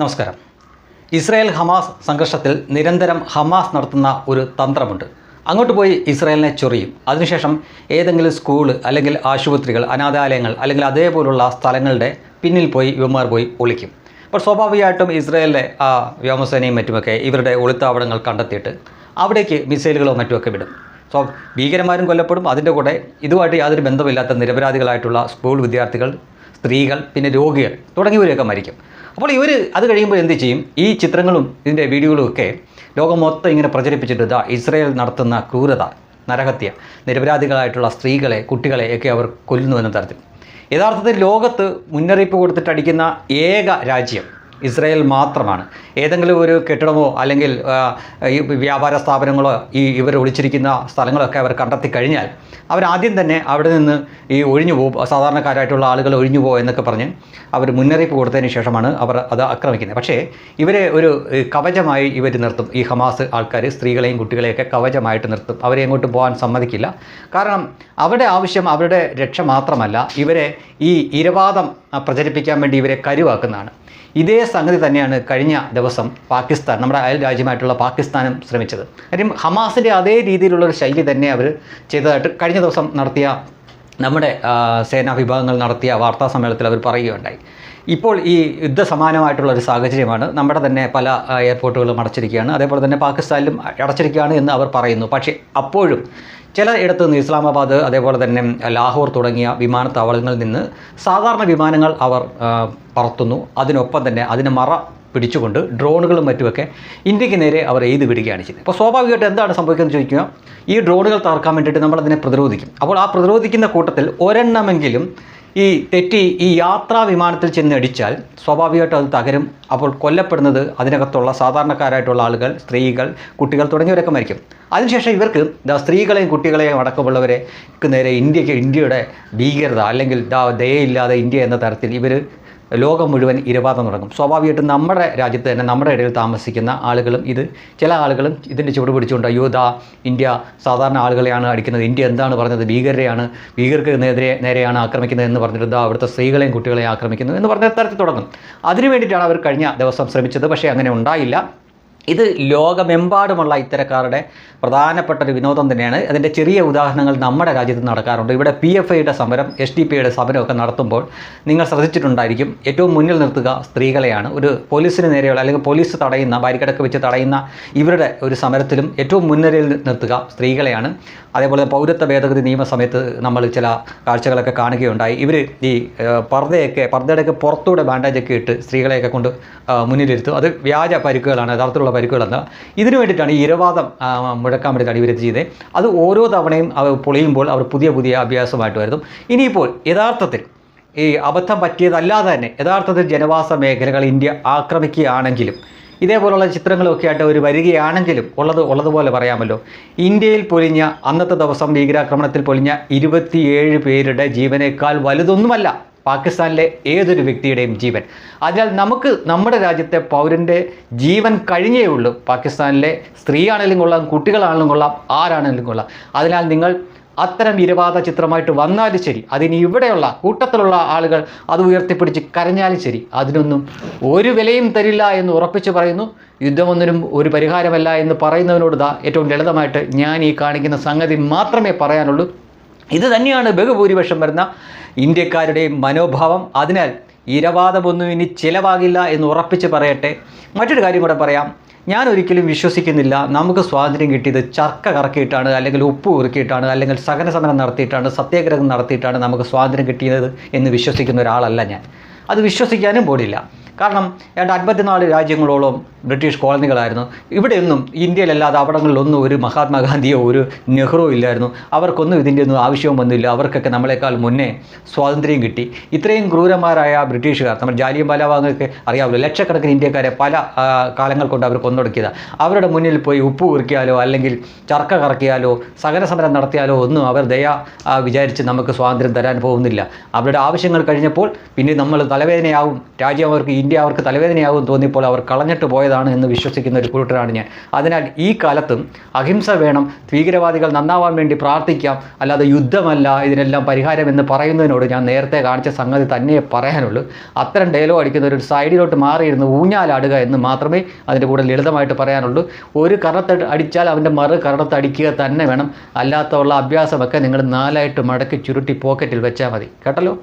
നമസ്കാരം. Israel Hamas സംഘർഷത്തിൽ നിരന്തരം ഹമാസ് നടത്തുന്ന ഒരു തന്ത്രമുണ്ട്. അങ്ങോട്ട് പോയി ഇസ്രായേലിനെ ചൊറിയും. അതിനുശേഷം ഏതെങ്കിലും സ്കൂൾ അല്ലെങ്കിൽ ആശുപത്രികൾ അനാഥാലയങ്ങൾ അല്ലെങ്കിൽ അതേപോലുള്ള സ്ഥലങ്ങളുടെ പിന്നിൽ പോയി ഇവന്മാർ പോയി ഒളിക്കും. അപ്പോൾ സ്വാഭാവികമായിട്ടും ഇസ്രായേലിലെ ആ വ്യോമസേനയും മറ്റുമൊക്കെ ഇവരുടെ ഒളിത്താവളങ്ങൾ കണ്ടെത്തിയിട്ട് അവിടേക്ക് മിസൈലുകളോ മറ്റുമൊക്കെ വിടും. സോ ഭീകരന്മാരും കൊല്ലപ്പെടും. അതിന്റെ കൂടെ ഇതുമായിട്ട് യാതൊരു ബന്ധമില്ലാത്ത നിരപരാധികളായിട്ടുള്ള സ്കൂൾ വിദ്യാർത്ഥികൾ സ്ത്രീകൾ പിന്നെ രോഗികൾ തുടങ്ങിയവരെയൊക്കെ മരിക്കും. അപ്പോൾ ഇവർ അത് കഴിയുമ്പോൾ എന്ത് ചെയ്യും? ഈ ചിത്രങ്ങളും ഇതിന്റെ വീഡിയോകളും ഒക്കെ ലോകം മൊത്തം ഇങ്ങനെ പ്രചരിപ്പിച്ചിട്ട് ഇതാ ഇസ്രയേൽ നടത്തുന്ന ക്രൂരത നരഹത്യ നിരപരാധികളായിട്ടുള്ള സ്ത്രീകളെ കുട്ടികളെ ഒക്കെ അവർ കൊല്ലുന്നു എന്ന തരത്തിൽ. യഥാർത്ഥത്തിൽ ലോകത്ത് മുന്നറിയിപ്പ് കൊടുത്തിട്ട് അടിക്കുന്ന ഏക രാജ്യം ഇസ്രായേൽ മാത്രമാണ്. ഏതെങ്കിലും ഒരു കെട്ടിടമോ അല്ലെങ്കിൽ ഈ വ്യാപാര സ്ഥാപനങ്ങളോ ഈ ഇവർ ഒളിച്ചിരിക്കുന്ന സ്ഥലങ്ങളൊക്കെ അവർ കണ്ടെത്തി കഴിഞ്ഞാൽ അവരാദ്യം തന്നെ അവിടെ നിന്ന് ഈ ഒഴിഞ്ഞു പോകും. സാധാരണക്കാരായിട്ടുള്ള ആളുകൾ ഒഴിഞ്ഞു പോകും എന്നൊക്കെ പറഞ്ഞ് അവർ മുന്നറിയിപ്പ് കൊടുത്തതിന് ശേഷമാണ് അവർ അത് ആക്രമിക്കുന്നത്. പക്ഷേ ഇവരെ ഒരു കവചമായി ഇവർ നിർത്തും. ഈ ഹമാസ് ആൾക്കാർ സ്ത്രീകളെയും കുട്ടികളെയൊക്കെ കവചമായിട്ട് നിർത്തും. അവരെ എങ്ങോട്ട് പോകാൻ സമ്മതിക്കില്ല. കാരണം അവരുടെ ആവശ്യം അവരുടെ രക്ഷ മാത്രമല്ല. ഇവരെ ഈ ഇരവാദം പ്രചരിപ്പിക്കാൻ വേണ്ടി ഇവരെ കരുവാക്കുന്നതാണ്. ഇതേ സംഗതി തന്നെയാണ് കഴിഞ്ഞ ദിവസം പാകിസ്ഥാൻ നമ്മുടെ അയൽ രാജ്യമായിട്ടുള്ള പാകിസ്ഥാനും ശ്രമിച്ചത്. കാര്യം ഹമാസിന്റെ അതേ രീതിയിലുള്ള ഒരു ശൈലി തന്നെ അവർ ചെയ്തതായിട്ട് കഴിഞ്ഞ ദിവസം നടത്തിയ നമ്മുടെ സേനാ വിഭാഗങ്ങൾ നടത്തിയ വാർത്താ സമ്മേളനത്തിൽ അവർ പറയുകയുണ്ടായി. ഇപ്പോൾ ഈ യുദ്ധസമാനമായിട്ടുള്ള ഒരു സാഹചര്യമാണ്. നമ്മുടെ തന്നെ പല എയർപോർട്ടുകളും അടച്ചിരിക്കുകയാണ്. അതേപോലെ തന്നെ പാകിസ്ഥാനിലും അടച്ചിരിക്കുകയാണ് എന്ന് അവർ പറയുന്നു. പക്ഷേ അപ്പോഴും ചില ഇടത്ത് നിന്ന് ഇസ്ലാമാബാദ് അതേപോലെ തന്നെ ലാഹോർ തുടങ്ങിയ വിമാനത്താവളങ്ങളിൽ നിന്ന് സാധാരണ വിമാനങ്ങൾ അവർ പറത്തുന്നു. അതിനൊപ്പം തന്നെ അതിന് മറ പിടിച്ചുകൊണ്ട് ഡ്രോണുകളും മറ്റുമൊക്കെ ഇന്ത്യയ്ക്ക് നേരെ അവർ എഴുതി വിടുകയാണ് ചെയ്യുന്നത്. അപ്പോൾ സ്വാഭാവികമായിട്ട് എന്താണ് സംഭവിക്കുന്നത് ചോദിക്കുക. ഈ ഡ്രോണുകൾ തകർക്കാൻ വേണ്ടിയിട്ട് നമ്മളതിനെ പ്രതിരോധിക്കും. അപ്പോൾ ആ പ്രതിരോധിക്കുന്ന കൂട്ടത്തിൽ ഒരെണ്ണമെങ്കിലും ഈ തെറ്റി ഈ യാത്രാ വിമാനത്തിൽ ചെന്ന് അടിച്ചാൽ സ്വാഭാവികമായിട്ടും അത് തകരും. അപ്പോൾ കൊല്ലപ്പെടുന്നത് അതിനകത്തുള്ള സാധാരണക്കാരായിട്ടുള്ള ആളുകൾ സ്ത്രീകൾ കുട്ടികൾ തുടങ്ങിയവരൊക്കെ മരിക്കും. അതിനുശേഷം ഇവർക്ക് ദാ സ്ത്രീകളെയും കുട്ടികളെയും അടക്കമുള്ളവരെ ക്ക് നേരെ ഇന്ത്യയ്ക്ക് ഇന്ത്യയുടെ ഭീകരത അല്ലെങ്കിൽ ദയയില്ലാതെ ഇന്ത്യ എന്ന തരത്തിൽ ഇവർ ലോകം മുഴുവൻ ഇരവാദം തുടങ്ങും. സ്വാഭാവികമായിട്ടും നമ്മുടെ രാജ്യത്ത് തന്നെ നമ്മുടെ ഇടയിൽ താമസിക്കുന്ന ആളുകളും ഇത് ചില ആളുകളും ഇതിന്റെ ചുവട് പിടിച്ചുകൊണ്ട് അയ്യോ ഇന്ത്യ സാധാരണ ആളുകളെയാണ് അടിക്കുന്നത് ഇന്ത്യ എന്താണ് പറഞ്ഞത് ഭീകരരെയാണ് ഭീകർക്ക് നേരെ നേരെയാണ് ആക്രമിക്കുന്നത് എന്ന് പറഞ്ഞിട്ട് ദാ അവിടുത്തെ സ്ത്രീകളെയും കുട്ടികളെയും ആക്രമിക്കുന്നു എന്ന് പറഞ്ഞ തരത്തിൽ തുടങ്ങും. അതിനു വേണ്ടിയിട്ടാണ് അവർ കഴിഞ്ഞ ദിവസം ശ്രമിച്ചത് പക്ഷേ അങ്ങനെ ഉണ്ടായില്ല. ഇത് ലോകമെമ്പാടുമുള്ള ഇത്തരക്കാരുടെ പ്രധാനപ്പെട്ട ഒരു വിനോദം തന്നെയാണ്. അതിന്റെ ചെറിയ ഉദാഹരണങ്ങൾ നമ്മുടെ രാജ്യത്ത് നടക്കാറുണ്ട്. ഇവിടെ പി എഫ് ഐയുടെ സമരം എസ് ഡി പി ഐയുടെ സമരമൊക്കെ നടത്തുമ്പോൾ നിങ്ങൾ ശ്രദ്ധിച്ചിട്ടുണ്ടായിരിക്കും. ഏറ്റവും മുന്നിൽ നിർത്തുക സ്ത്രീകളെയാണ്. ഒരു പോലീസിന് നേരെയുള്ള അല്ലെങ്കിൽ പോലീസ് തടയുന്ന ബാരിക്കടക്ക് വെച്ച് തടയുന്ന ഇവരുടെ ഒരു സമരത്തിലും ഏറ്റവും മുൻനിരയിൽ നിർത്തുക സ്ത്രീകളെയാണ്. അതേപോലെ പൗരത്വ ഭേദഗതി നിയമ സമയത്ത് നമ്മൾ ചില കാഴ്ചകളൊക്കെ കാണുകയുണ്ടായി. ഇവർ ഈ പർദ്ദയൊക്കെ പർദ്ദയുടെയൊക്കെ പുറത്തൂടെ ബാൻഡേജൊക്കെ ഇട്ട് സ്ത്രീകളെയൊക്കെ കൊണ്ട് മുന്നിലിരുത്തും. അത് വ്യാജ പരിക്കുകളാണ്. യഥാർത്ഥത്തിലുള്ള പരിക്കുകളെന്ന് ഇതിനു വേണ്ടിയിട്ടാണ് ഈ ഇരവാദം മുഴക്കാൻ വേണ്ടിയിട്ടാണ് ഇവർ ചെയ്തത് അത് ഓരോ തവണയും അവർ പൊളിയുമ്പോൾ അവർ പുതിയ പുതിയ അഭ്യാസമായിട്ട് വരുന്നു. ഇനിയിപ്പോൾ യഥാർത്ഥത്തിൽ ഈ അബദ്ധം പറ്റിയതല്ലാതെ തന്നെ യഥാർത്ഥത്തിൽ ജനവാസ മേഖലകൾ ഇന്ത്യ ആക്രമിക്കുകയാണെങ്കിലും ഇതേപോലുള്ള ചിത്രങ്ങളൊക്കെ ആയിട്ട് ഒരു വരികയാണെങ്കിലും ഉള്ളത് ഉള്ളതുപോലെ പറയാമല്ലോ. ഇന്ത്യയിൽ പൊലിഞ്ഞ അന്നത്തെ ദിവസം ഭീകരാക്രമണത്തിൽ പൊലിഞ്ഞ ഇരുപത്തിയേഴ് പേരുടെ ജീവനേക്കാൾ വലുതൊന്നുമല്ല. പാകിസ്ഥാനിലെ ഏതൊരു വ്യക്തിയുടെയും ജീവൻ. അതിനാൽ നമുക്ക് നമ്മുടെ രാജ്യത്തെ പൗരന്റെ ജീവൻ കഴിഞ്ഞേ ഉള്ളൂ. പാകിസ്ഥാനിലെ സ്ത്രീയാണെങ്കിലും കൊള്ളാം കുട്ടികളാണെങ്കിലും കൊള്ളാം ആരാണെങ്കിലും കൊള്ളാം. അതിനാൽ നിങ്ങൾ അത്തരം ഇരവാദ ചിത്രമായിട്ട് വന്നാലും ശരി അതിന് ഇവിടെയുള്ള കൂട്ടത്തിലുള്ള ആളുകൾ അത് ഉയർത്തിപ്പിടിച്ച് കരഞ്ഞാലും ശരി അതിനൊന്നും ഒരു വിലയും തരില്ല എന്ന് ഉറപ്പിച്ച് പറയുന്നു. യുദ്ധമൊന്നിനും ഒരു പരിഹാരമല്ല എന്ന് പറയുന്നതിനോട് ഏറ്റവും ലളിതമായിട്ട് ഞാൻ ഈ കാണിക്കുന്ന സംഗതി മാത്രമേ പറയാനുള്ളൂ. ഇത് തന്നെയാണ് ബഹുഭൂരിപക്ഷം വരുന്ന ഇന്ത്യക്കാരുടെയും മനോഭാവം. അതിനാൽ ഇരവാദമൊന്നും ഇനി ചിലവാകില്ല എന്ന് ഉറപ്പിച്ച് പറയട്ടെ. മറ്റൊരു കാര്യം കൂടെ പറയാം. ഞാൻ ഒരിക്കലും വിശ്വസിക്കുന്നില്ല. നമുക്ക് സ്വാതന്ത്ര്യം കിട്ടിയത് ചർക്ക കറക്കിയിട്ടാണ് അല്ലെങ്കിൽ ഉപ്പ് കുറുക്കിയിട്ടാണ് അല്ലെങ്കിൽ സഹന സമരം നടത്തിയിട്ടാണ് സത്യാഗ്രഹം നടത്തിയിട്ടാണ് നമുക്ക് സ്വാതന്ത്ര്യം കിട്ടിയത് എന്ന് വിശ്വസിക്കുന്ന ഒരാളല്ല ഞാൻ. അത് വിശ്വസിക്കാനും പോടില്ല. കാരണം ഏതാണ്ട് അൻപത്തിനാല് രാജ്യങ്ങളോളം ബ്രിട്ടീഷ് കോളനികളായിരുന്നു. ഇവിടെയൊന്നും ഇന്ത്യയിലല്ലാതെ അവിടങ്ങളിലൊന്നും ഒരു മഹാത്മാഗാന്ധിയോ ഒരു നെഹ്റു ഇല്ലായിരുന്നു. അവർക്കൊന്നും ഇതിന്റെ ഒന്നും ആവശ്യവും വന്നില്ല. അവർക്കൊക്കെ നമ്മളെക്കാൾ മുന്നേ സ്വാതന്ത്ര്യം കിട്ടി. ഇത്രയും ക്രൂരന്മാരായ ബ്രിട്ടീഷുകാർ നമ്മൾ ജാലിയൻ ബാലാവാങ്ങൾക്ക് അറിയാമല്ലോ ലക്ഷക്കണക്കിന് ഇന്ത്യക്കാരെ പല കാലങ്ങൾ കൊണ്ട് അവർ കൊന്നൊടുക്കിയത്. അവരുടെ മുന്നിൽ പോയി ഉപ്പ് കുറിക്കാലോ അല്ലെങ്കിൽ ചർക്ക കറക്കിയാലോ സഹന സമരം നടത്തിയാലോ ഒന്നും അവർ ദയ വിചാരിച്ച് നമുക്ക് സ്വാതന്ത്ര്യം തരാൻ പോകുന്നില്ല. അവരുടെ ആവശ്യങ്ങൾ കഴിഞ്ഞപ്പോൾ പിന്നെ നമ്മൾ തലവേദനയാവും. രാജ്യം അവർക്ക് ഇന്ത്യ അവർക്ക് തലവേദനയാകും തോന്നിയപ്പോൾ അവർ കളഞ്ഞിട്ട് പോയതാണ് എന്ന് വിശ്വസിക്കുന്ന ഒരു കൂട്ടരാണ് ഞാൻ. അതിനാൽ ഈ കാലത്തും അഹിംസ വേണം ഭീകരവാദികൾ നന്നാവാൻ വേണ്ടി പ്രാർത്ഥിക്കാം അല്ലാതെ യുദ്ധമല്ല ഇതിനെല്ലാം പരിഹാരം എന്ന് പറയുന്നതിനോട് ഞാൻ നേരത്തെ കാണിച്ച സംഗതി തന്നെ പറയാനുള്ളൂ. അത്തരം ഡയലോഗ് അടിക്കുന്ന ഒരു സൈഡിലോട്ട് മാറിയിരുന്ന് ഊഞ്ഞാലാടുക എന്ന് മാത്രമേ അതിന്റെ കൂടെ ലളിതമായിട്ട് പറയാനുള്ളൂ. ഒരു കരണത്ത് അടിച്ചാൽ അവന്റെ മറു കരണത്ത് അടിക്കുക തന്നെ വേണം. അല്ലാത്തുള്ള അഭ്യാസമൊക്കെ നിങ്ങൾ നാലായിട്ട് മടക്കി ചുരുട്ടി പോക്കറ്റിൽ വെച്ചാൽ മതി. കേട്ടല്ലോ?